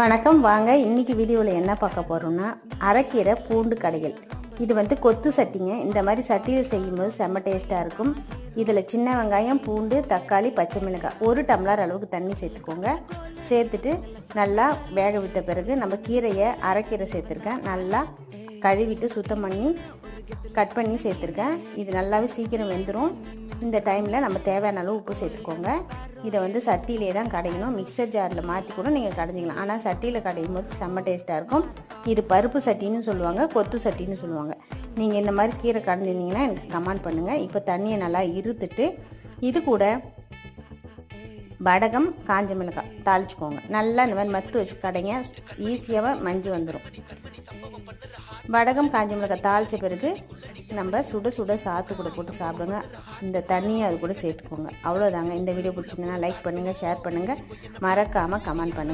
வணக்கம் வாங்க. இன்னைக்கு வீடியோவில் என்ன பார்க்க போகிறோம்னா அரைக்கீரை பூண்டு கடைகள். இது வந்து கொத்து சட்டிங்க. இந்த மாதிரி சட்டியில் செய்யும்போது செம்ம டேஸ்ட்டாக இருக்கும். இதில் சின்ன வெங்காயம் பூண்டு தக்காளி பச்சை மிளகாய். ஒரு டம்ளர் அளவுக்கு தண்ணி சேர்த்துக்கோங்க. சேர்த்துட்டு நல்லா வேக விட்ட பிறகு நம்ம கீரையை அரைக்கீரை சேர்த்துருக்கேன். நல்லா கழுவிட்டு சுத்தம் பண்ணி கட் பண்ணி சேர்த்துருக்கேன். இது நல்லாவே சீக்கிரம் வெந்துடும் இந்த டைமில் நம்ம தேவையான அளவு உப்பு சேர்த்துக்கோங்க. இதை வந்து சட்டியிலே தான் கடையணும். மிக்சர் ஜாரில் மாற்றி கூட நீங்கள் கடைஞ்சிக்கலாம். ஆனால் சட்டியில் கடையும் போது செம்ம டேஸ்ட்டாக இருக்கும். இது பருப்பு சட்டின்னு சொல்லுவாங்க கொத்து சட்டின்னு சொல்லுவாங்க. நீங்கள் இந்த மாதிரி கீரை கடைஞ்சிருந்தீங்கன்னா எனக்கு கமெண்ட் பண்ணுங்கள் இப்போ தண்ணியை நல்லா இருத்துட்டு இது கூட வடகம் காஞ்ச மிளகாய் தாளிச்சுக்கோங்க. நல்லா இந்த மாதிரி மத்து வச்சு கடைங்க. ஈஸியாக மஞ்சள் வந்துடும் வடகம் காஞ்சி மிளகாய் தாளித்த பிறகு நம்ம சுட சுட சாத்து கூட போட்டு சாப்பிடுங்க. இந்த தண்ணியை அது கூட சேர்த்துக்கோங்க. அவ்வளோதாங்க இந்த வீடியோ பிடிச்சிங்கன்னா லைக் பண்ணுங்கள் ஷேர் பண்ணுங்கள் மறக்காமல் கமெண்ட் பண்ணுங்கள்